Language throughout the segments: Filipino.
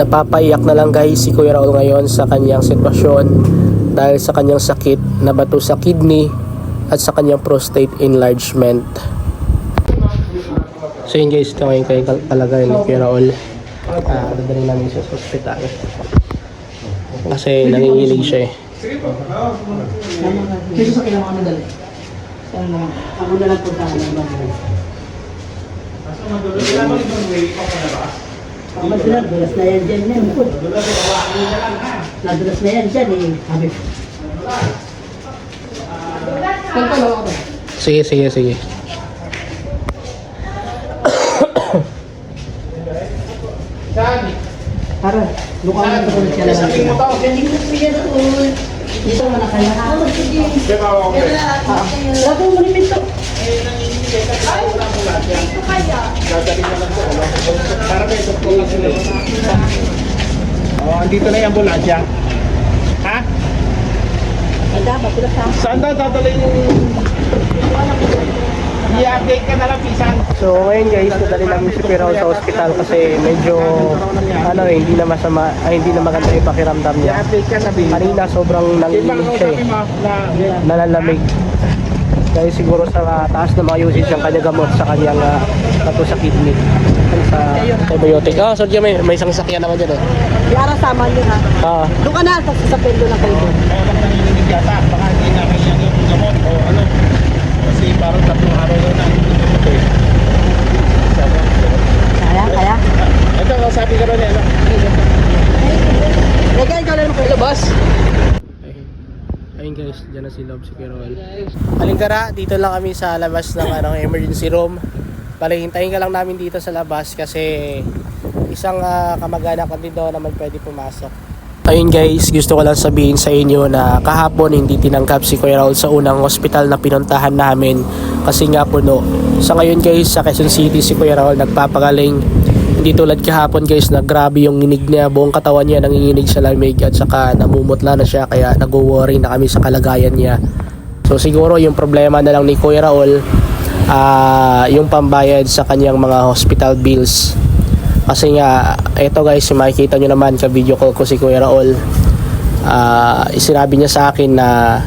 Napapaiyak na lang guys si Kuya Raul ngayon sa kanyang sitwasyon dahil sa kanyang sakit na bato sa kidney at sa kanyang prostate enlargement. So yun guys, ito ngayon kayo kalagay ni Kuya Raul. Ah, dadalhin namin siya sa ospital. Kasi nanginginig siya eh. Dito sa kailangan kami dali. Ano, ako na lang punta ng bago. Tama sila, dulas na yan dyan yan. Nadulas na yan dyan eh. Sabi ko. Ako? Sige, sige, sige. Para, mukha mo ito kung siya lang. Dito mo na kaya. Lato mo ni Pinto. Oh, andito na yung ambulansya. Ha? Dapat sila sa Saan daw dadalhin yung... I-update ka na lang, pisan. So ngayon guys, nadali namin si Raul sa ospital kasi medyo ano eh, hindi na masama, ay hindi na maganda yung pakiramdam niya. I-update ka na. Kanina sobrang Bin, nanginginig siya eh. na... nalalamig. Dahil siguro sa taas na mga usage ng kanyang gamot sa kanyang uh, tato sa kidney. Sa antibiotic. Ah, so dyan may, may isang sakyan naman dyan eh. Yara sama nyo ha. Ah, Doon ka na, sa sasapin doon na kayo lang nanginginig yata. Baka hindi na kaya yung gamot o ano. Kasi parang tatlong araw na na. Okay. Kaya, kaya. Ito, sabi ka rin eh. ano? Ikaw, ikaw lang kayo labas. Guys, dyan na si Love si Kuya Raul. Halingkara, dito lang kami sa labas ng ano, emergency room. Bali, hintayin ka lang namin dito sa labas kasi isang ah, kamag-anak lang dito naman pwede pumasok. Ayun guys, gusto ko lang sabihin sa inyo na kahapon hindi tinanggap si Kuya Raul sa unang hospital na pinuntahan namin kasi nga puno. Sa ngayon guys, sa Quezon City si Kuya Raul nagpapagaling. Hindi tulad kahapon guys na grabe yung nginig niya, buong katawan niya nanginginig sa lamig at saka namumutla na siya kaya nag-worry na kami sa kalagayan niya. So siguro yung problema na lang ni Kuya Raul ah yung pambayad sa kanyang mga hospital bills. Kasi nga, eto guys, makikita nyo naman ka video call ko si Kuya Raul. Ah, sinabi niya sa akin na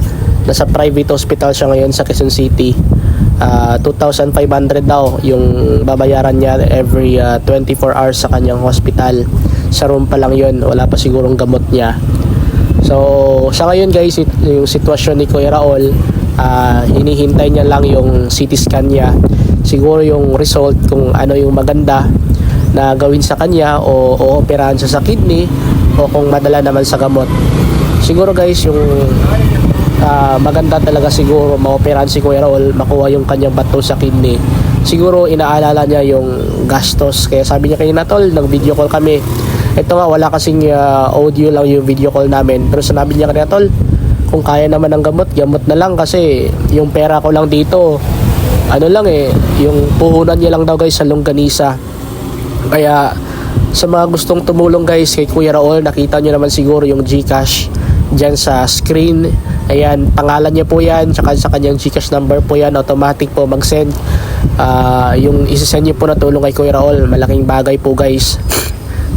nasa private hospital siya ngayon sa Quezon City. Ah, 2,500 daw yung babayaran niya every ah, 24 hours sa kanyang hospital. Sa room pa lang yon wala pa sigurong gamot niya. So, sa ngayon guys, it- yung sitwasyon ni Kuya Raul, ah, hinihintay niya lang yung CT scan niya. Siguro yung result kung ano yung maganda na gawin sa kanya o, o operahan siya sa kidney o kung madala naman sa gamot. Siguro guys, yung ah, maganda talaga siguro maoperahan si Kuya Raul, makuha yung kanyang bato sa kidney. Siguro inaalala niya yung gastos. Kaya sabi niya kay Natol, nag-video call kami. Ito nga, wala kasing ah, audio lang yung video call namin. Pero sinabi niya kay Natol, kung kaya naman ng gamot, gamot na lang kasi yung pera ko lang dito, ano lang eh, yung puhunan niya lang daw guys sa longganisa. Kaya sa mga gustong tumulong guys kay Kuya Raul, nakita nyo naman siguro yung GCash dyan sa screen. Ayan, pangalan niya po yan, tsaka sa kanyang GCash number po yan, automatic po mag-send. Ah, yung isasend niyo po na tulong kay Kuya Raul, malaking bagay po guys.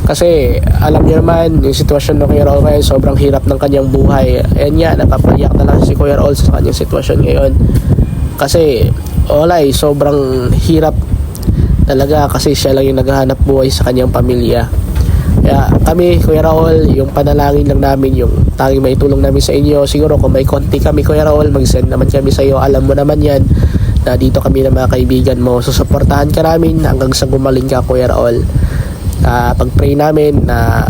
Kasi alam niyo naman yung sitwasyon ng Kuya Raul ngayon, sobrang hirap ng kanyang buhay. Ayan nga, napapayak na lang si Kuya Raul sa kanyang sitwasyon ngayon. Kasi, olay, sobrang hirap talaga kasi siya lang yung naghahanap buhay sa kanyang pamilya. Kaya kami, Kuya Raul, yung panalangin lang namin, yung tanging maitulong namin sa inyo. Siguro kung may konti kami, Kuya Raul, mag-send naman kami sa iyo. Alam mo naman yan na dito kami ng mga kaibigan mo. Susuportahan ka namin hanggang sa gumaling ka, Kuya Raul. Ah, pag-pray namin na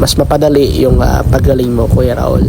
mas mapadali yung ah, paggaling mo, Kuya Raul.